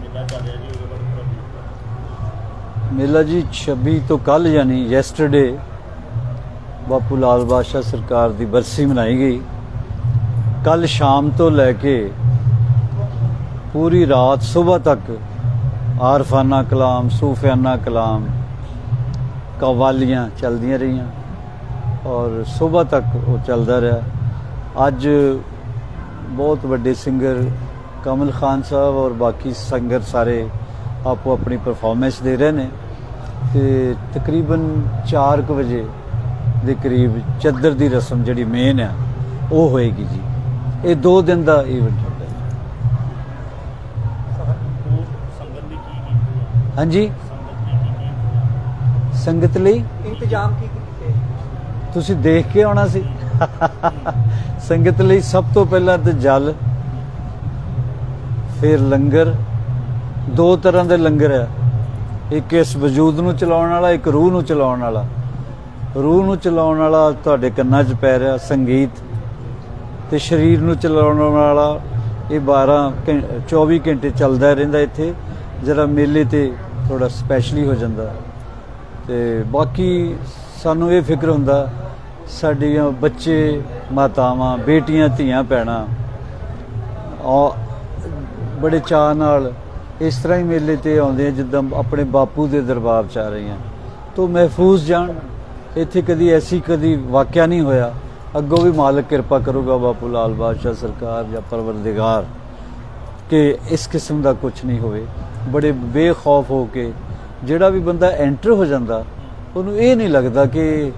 ਮੇਲਾ ਚੱਲ ਰਿਹਾ ਜੀ ਉਹਦੇ ਬਾਰੇ ਥੋੜਾ brief ਮੇਲਾ ਜੀ 26 ਤੋਂ ਕੱਲ ਯਾਨੀ ਯੈਸਟਰਡੇ ਬਾਪੂ ਲਾਲ ਬਾਦਸ਼ਾਹ ਸਰਕਾਰ ਦੀ ਬਰਸੀ ਮਨਾਈ ਗਈ। ਕੱਲ ਸ਼ਾਮ ਤੋਂ ਲੈ ਕੇ ਪੂਰੀ ਰਾਤ ਸਵੇਰ ਤੱਕ ਆਰਫਾਨਾ ਕਲਾਮ, ਸੂਫਿਆਨਾ ਕਲਾਮ ਕਵਾਲੀਆਂ ਚੱਲਦੀਆਂ ਰਹੀਆਂ ਔਰ ਸਵੇਰ ਤੱਕ ਉਹ ਚੱਲਦਾ ਰਿਹਾ। ਅੱਜ ਬਹੁਤ ਵੱਡੇ ਸਿੰਗਰ ਕਮਲ ਖਾਨ ਸਾਹਿਬ ਔਰ ਬਾਕੀ ਸਿੰਗਰ ਸਾਰੇ ਆਪੋ ਆਪਣੀ ਪਰਫਾਰਮੈਂਸ ਦੇ ਰਹੇ ਨੇ। ਤੇ ਤਕਰੀਬਨ 4 ਵਜੇ ਦੇ ਕਰੀਬ ਚੱਦਰ ਦੀ ਰਸਮ ਜਿਹੜੀ ਮੇਨ ਆ ਉਹ ਹੋਏਗੀ ਜੀ। ਇਹ 2 ਦਿਨ ਦਾ ਇਵੈਂਟ ਹੁੰਦਾ ਹੈ ਹਾਂਜੀ? ਸੰਗਤ ਲਈ ਇੰਤਜ਼ਾਮ ਕੀ ਕੀਤੇ? ਤੁਸੀਂ ਦੇਖ ਕੇ ਆਉਣਾ ਸੀ। ਸੰਗਤ ਲਈ ਸਭ ਤੋਂ ਪਹਿਲਾਂ ਤੇ ਜਲ ਫਿਰ ਲੰਗਰ, ਦੋ ਤਰ੍ਹਾਂ ਦੇ ਲੰਗਰ ਹੈ ਇੱਕ ਇਸ ਵਜੂਦ ਨੂੰ ਚਲਾਉਣ ਵਾਲਾ, ਇੱਕ ਰੂਹ ਨੂੰ ਚਲਾਉਣ ਵਾਲਾ। ਰੂਹ ਨੂੰ ਚਲਾਉਣ ਵਾਲਾ ਤੁਹਾਡੇ ਕੰਨਾਂ 'ਚ ਪੈ ਰਿਹਾ ਸੰਗੀਤ ਤੇ ਸਰੀਰ ਨੂੰ ਚਲਾਉਣ ਵਾਲਾ ਇਹ 12 ਘੰ- 24 ਘੰਟੇ ਚੱਲਦਾ ਰਹਿੰਦਾ ਇੱਥੇ। ਜਿਹੜਾ ਮੇਲੇ ਤੇ ਥੋੜਾ ਸਪੈਸ਼ਲੀ ਹੋ ਜਾਂਦਾ। ਤੇ ਬਾਕੀ ਸਾਨੂੰ ਇਹ ਫਿਕਰ ਹੁੰਦਾ, ਸਾਡੀਆਂ ਬੱਚੇ, ਮਾਤਾਵਾਂ, ਬੇਟੀਆਂ, ਧੀਆਂ, ਭੈਣਾਂ ਔ ਬੜੇ ਚਾਅ ਨਾਲ ਇਸ ਤਰ੍ਹਾਂ ਹੀ ਮੇਲੇ ਤੇ ਆਉਂਦੇ ਆ, ਜਿੱਦਾਂ ਆਪਣੇ ਬਾਪੂ ਦੇ ਦਰਬਾਰ ਚ ਆ ਰਹੇ ਰਹੀਆਂ ਤੋਂ ਮਹਿਫੂਜ਼ ਜਾਣ, ਇੱਥੇ ਕਦੀ ਐਸੀ ਕਦੀ ਵਾਕਿਆ ਨਹੀਂ ਹੋਇਆ। ਅੱਗੋਂ ਵੀ ਮਾਲਕ ਕਿਰਪਾ ਕਰੂਗਾ ਬਾਪੂ ਲਾਲ ਬਾਦਸ਼ਾਹ ਸਰਕਾਰ ਜਾਂ ਪਰਵਰਦਿਗਾਰ, ਕਿ ਇਸ ਕਿਸਮ ਦਾ ਕੁਝ ਨਹੀਂ ਹੋਵੇ। ਬੜੇ ਬੇਖੌਫ ਹੋ ਕੇ ਜਿਹੜਾ ਵੀ ਬੰਦਾ ਐਂਟਰ ਹੋ ਜਾਂਦਾ, ਉਹਨੂੰ ਇਹ ਨਹੀਂ ਲੱਗਦਾ ਕਿ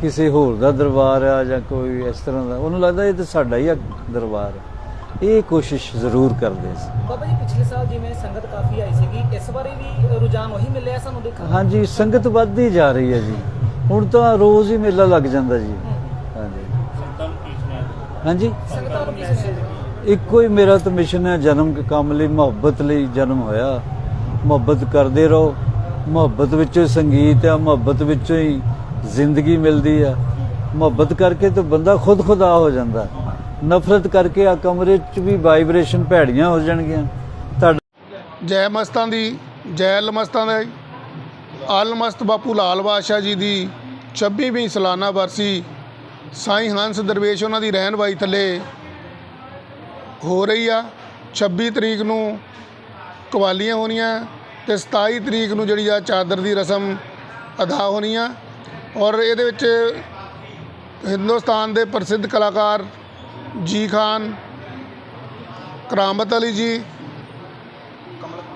ਕਿਸੇ ਹੋਰ ਦਾ ਦਰਬਾਰ ਆ ਜਾਂ ਕੋਈ ਇਸ ਤਰ੍ਹਾਂ ਦਾ। ਉਹਨੂੰ ਲੱਗਦਾ ਇਹ ਤਾਂ ਸਾਡਾ ਹੀ ਆ ਦਰਬਾਰ। ਇਹ ਕੋਸ਼ਿਸ਼ ਜ਼ਰੂਰ ਕਰਦੇ ਸੀ। ਬਾਬਾ ਜੀ ਪਿਛਲੇ ਸਾਲ ਜਿਵੇਂ ਸੰਗਤ ਕਾਫੀ ਆਈ ਸੀਗੀ ਇਸ ਵਾਰੀ ਵੀ ਰੁਝਾਨ ਉਹੀ ਮਿਲਿਆ ਸਾਨੂੰ ਦੇਖਣ ਨੂੰ? ਹਾਂਜੀ ਸੰਗਤ ਵੱਧਦੀ ਜਾ ਰਹੀ ਹੈ ਜੀ। ਹੁਣ ਤਾਂ ਰੋਜ਼ ਹੀ ਮੇਲਾ ਲੱਗ ਜਾਂਦਾ ਜੀ। ਹਾਂਜੀ। ਹਾਂਜੀ? ਸੰਗਤਾਂ ਨੂੰ ਕੀ ਸੁਣਿਆ ਇੱਕੋ ਹੀ ਮੇਰਾ ਤਾਂ ਮਿਸ਼ਨ ਹੈ ਜਨਮ ਕੇ ਕੰਮ ਲਈ ਮੁਹੱਬਤ ਲਈ ਜਨਮ ਹੋਇਆ। ਮੁਹੱਬਤ ਕਰਦੇ ਰਹੋ। ਮੁਹੱਬਤ ਵਿੱਚੋਂ ਹੀ ਸੰਗੀਤ ਆ ਮੁਹੱਬਤ ਵਿੱਚੋਂ ਹੀ ਜ਼ਿੰਦਗੀ ਮਿਲਦੀ ਆ। ਮੁਹੱਬਤ ਕਰਕੇ ਤਾਂ ਬੰਦਾ ਖੁਦ ਖੁਦਾ ਹੋ ਜਾਂਦਾ। ਨਫ਼ਰਤ ਕਰਕੇ ਆ ਕਮਰੇ 'ਚ ਵੀ ਵਾਈਬ੍ਰੇਸ਼ਨ ਭੈੜੀਆਂ ਹੋ ਜਾਣਗੀਆਂ। ਤੁਹਾਡਾ ਜੈ ਮਸਤਾਂ ਦੀ, ਜੈ ਲਮਸਤਾਂ ਦਾ ਅਲਮਸਤ ਬਾਪੂ ਲਾਲ ਬਾਦਸ਼ਾਹ ਜੀ ਦੀ 26ਵੀਂ ਸਾਲਾਨਾ ਵਰਸੀ ਸਾਈਂ ਹੰਸ ਦਰਵੇਸ਼ ਉਹਨਾਂ ਦੀ ਰਹਿਨਵਾਈ ਥੱਲੇ ਹੋ ਰਹੀ ਆ। 26 ਤਰੀਕ ਨੂੰ ਕਵਾਲੀਆਂ ਹੋਣੀਆਂ ਤੇ 27 ਤਰੀਕ ਨੂੰ ਜਿਹੜੀ ਆ ਚਾਦਰ ਦੀ ਰਸਮ ਅਦਾ ਹੋਣੀ ਆ। ਔਰ ਇਹਦੇ ਵਿੱਚ ਹਿੰਦੁਸਤਾਨ ਦੇ ਪ੍ਰਸਿੱਧ ਕਲਾਕਾਰ ਜੀ ਖਾਨ ਕਰਾਮਤ ਅਲੀ ਜੀ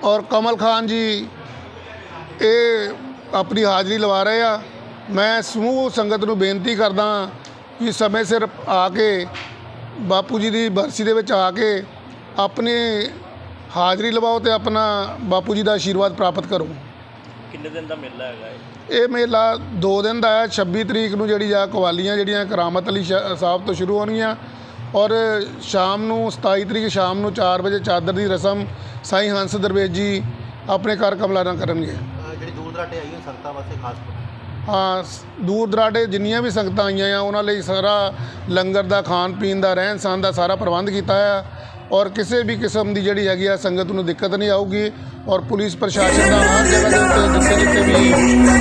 ਔਰ ਕਮਲ ਖਾਨ ਜੀ ਇਹ ਆਪਣੀ ਹਾਜ਼ਰੀ ਲਵਾ ਰਹੇ ਆ। ਮੈਂ ਸਮੂਹ ਸੰਗਤ ਨੂੰ ਬੇਨਤੀ ਕਰਦਾ ਕਿ ਸਮੇਂ ਸਿਰ ਆ ਕੇ ਬਾਪੂ ਜੀ ਦੀ ਬਰਸੀ ਦੇ ਵਿੱਚ ਆ ਕੇ ਆਪਣੀ ਹਾਜ਼ਰੀ ਲਵਾਓ ਤੇ ਆਪਣਾ ਬਾਪੂ ਜੀ ਦਾ ਆਸ਼ੀਰਵਾਦ ਪ੍ਰਾਪਤ ਕਰੋ। ਕਿੰਨੇ ਦਿਨ ਦਾ ਮੇਲਾ ਹੈਗਾ ਇਹ? ਇਹ ਮੇਲਾ 2 ਦਿਨ ਦਾ ਹੈ। 26 ਤਰੀਕ ਨੂੰ ਜਿਹੜੀ ਆ ਕਵਾਲੀਆਂ ਜਿਹੜੀਆਂ ਕਰਾਮਤ ਅਲੀ ਸਾਹਿਬ ਤੋਂ ਸ਼ੁਰੂ ਹੋਣਗੀਆਂ। ਔਰ ਸ਼ਾਮ ਨੂੰ 27 ਤਰੀਕ ਸ਼ਾਮ ਨੂੰ 4 ਵਜੇ ਚਾਦਰ ਦੀ ਰਸਮ ਸਾਈਂ ਹੰਸ ਦਰਵੇਸ਼ ਜੀ ਆਪਣੇ ਘਰ ਕਮਲਾਰਾਂ ਕਰਨਗੇ। ਜਿਹੜੀ ਦੂਰ ਦਰਾਡੇ ਆਈਆਂ ਸੰਗਤਾਂ ਵਾਸਤੇ ਖਾਸ ਹਾਂ ਦੂਰ ਦਰਾਡੇ ਜਿੰਨੀਆਂ ਵੀ ਸੰਗਤਾਂ ਆਈਆਂ ਆ ਉਹਨਾਂ ਲਈ ਸਾਰਾ ਲੰਗਰ ਦਾ ਖਾਣ ਪੀਣ ਦਾ ਰਹਿਣ ਸਹਿਣ ਦਾ ਸਾਰਾ ਪ੍ਰਬੰਧ ਕੀਤਾ ਆ। ਔਰ ਕਿਸੇ ਵੀ ਕਿਸਮ ਦੀ ਜਿਹੜੀ ਹੈਗੀ ਆ ਸੰਗਤ ਨੂੰ ਦਿੱਕਤ ਨਹੀਂ ਆਊਗੀ ਔਰ ਪੁਲਿਸ ਪ੍ਰਸ਼ਾਸਨ ਦਾ ਹਰ ਜਗ੍ਹਾ ਦੇ ਉੱਤੇ ਜਿੱਥੇ ਜਿੱਥੇ ਵੀ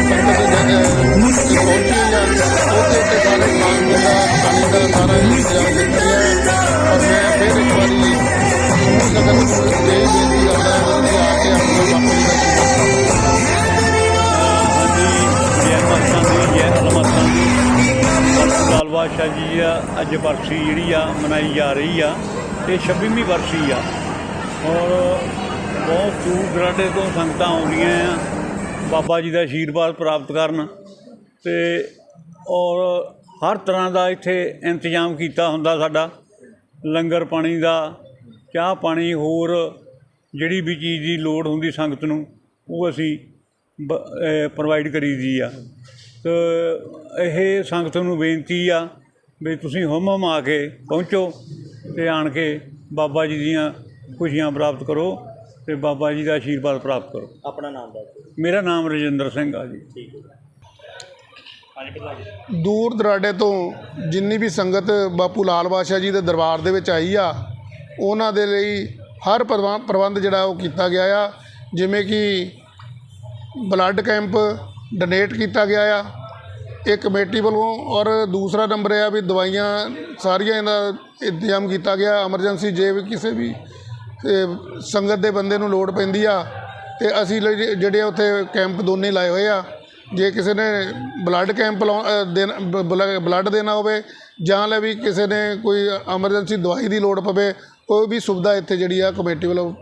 ਸੰਗਤ ਜਗ੍ਹਾ ਪਹੁੰਚੀ ਆ ਉਹਦੇ ਉੱਤੇ ਸਾਰੇ ਦਾ ਪਾਣੀ ਦਾ ਸਾਰਾ ਇੰਤਜ਼ਾਮ ਕੀਤਾ ਪਾਤਸ਼ਾਹ ਜੀ ਆ, ਅੱਜ ਵਰਸੀ ਜਿਹੜੀ ਆ, ਮਨਾਈ ਜਾ ਰਹੀ ਆ, ਇਹ 26ਵੀਂ ਵਰਸੀ ਆ। ਔਰ ਬਹੁਤ ਦੂਰ ਦਰਾਡੇ ਤੋਂ ਸੰਗਤਾਂ ਆਉਂਦੀਆਂ ਆ, ਬਾਬਾ ਜੀ ਦਾ ਆਸ਼ੀਰਵਾਦ ਪ੍ਰਾਪਤ ਕਰਨ ਤੇ ਔਰ ਹਰ ਤਰ੍ਹਾਂ ਦਾ ਇੱਥੇ ਇੰਤਜ਼ਾਮ ਕੀਤਾ ਹੁੰਦਾ ਸਾਡਾ, ਲੰਗਰ ਪਾਣੀ ਦਾ, ਚਾਹ ਪਾਣੀ, ਹੋਰ ਜਿਹੜੀ ਵੀ ਚੀਜ਼ ਦੀ ਲੋੜ ਹੁੰਦੀ ਸੰਗਤ ਨੂੰ, ਉਹ ਅਸੀਂ ਪ੍ਰੋਵਾਈਡ ਕਰੀਦੀ ਆ। ਤੇ ਇਹ ਸੰਗਤ ਨੂੰ ਬੇਨਤੀ ਆ ਵੀ ਤੁਸੀਂ ਹਮ ਹਮ ਆ ਕੇ ਪਹੁੰਚੋ ਤੇ ਆਣ ਕੇ ਬਾਬਾ ਜੀ ਦੀਆਂ ਖੁਸ਼ੀਆਂ ਪ੍ਰਾਪਤ ਕਰੋ ਤੇ ਬਾਬਾ ਜੀ ਦਾ ਆਸ਼ੀਰਵਾਦ ਪ੍ਰਾਪਤ ਕਰੋ। ਆਪਣਾ ਨਾਮ ਦੱਸ ਮੇਰਾ ਨਾਮ ਰਜਿੰਦਰ ਸਿੰਘ ਆ ਜੀ। ਠੀਕ ਹੈ। ਹਾਂਜੀ ਪ੍ਰਧਾਨ ਜੀ? ਦੂਰ ਦਰਾਡੇ ਤੋਂ ਜਿੰਨੀ ਵੀ ਸੰਗਤ ਬਾਪੂ ਲਾਲ ਬਾਦਸ਼ਾਹ ਜੀ ਦੇ ਦਰਬਾਰ ਦੇ ਵਿੱਚ ਆਈ ਆ ਉਹਨਾਂ ਦੇ ਲਈ ਹਰ ਪ੍ਰਬੰਧ ਜਿਹੜਾ ਉਹ ਕੀਤਾ ਗਿਆ ਆ ਜਿਵੇਂ ਕਿ ਬਲੱਡ ਕੈਂਪ ਡੋਨੇਟ ਕੀਤਾ ਗਿਆ ਆ। ਇਹ ਕਮੇਟੀ ਵੱਲੋਂ ਔਰ ਦੂਸਰਾ ਨੰਬਰ ਇਹ ਆ ਵੀ ਦਵਾਈਆਂ ਸਾਰੀਆਂ ਇਹਦਾ ਇੰਤਜ਼ਾਮ ਕੀਤਾ ਗਿਆ ਐਮਰਜੈਂਸੀ ਜੇ ਵੀ ਕਿਸੇ ਵੀ ਸੰਗਤ ਦੇ ਬੰਦੇ ਨੂੰ ਲੋੜ ਪੈਂਦੀ ਆ। ਤੇ ਅਸੀਂ ਲ- ਜਿਹੜੇ ਆ ਉੱਥੇ ਕੈਂਪ ਦੋਨੇ ਲਾਏ ਹੋਏ ਆ ਜੇ ਕਿਸੇ ਨੇ ਬਲੱਡ ਕੈਂਪ ਲਾਉ- ਅ, ਬਲ- ਬਲੱਡ ਦੇਣਾ ਹੋਵੇ ਜਾਂ ਲੈ ਵੀ ਕਿਸੇ ਨੇ ਕੋਈ ਐਮਰਜੈਂਸੀ ਦਵਾਈ ਦੀ ਲੋੜ ਪਵੇ ਕੋਈ ਵੀ ਸੁਵਿਧਾ ਇੱਥੇ ਜਿਹੜੀ ਆ ਕਮੇਟੀ ਵੱਲੋਂ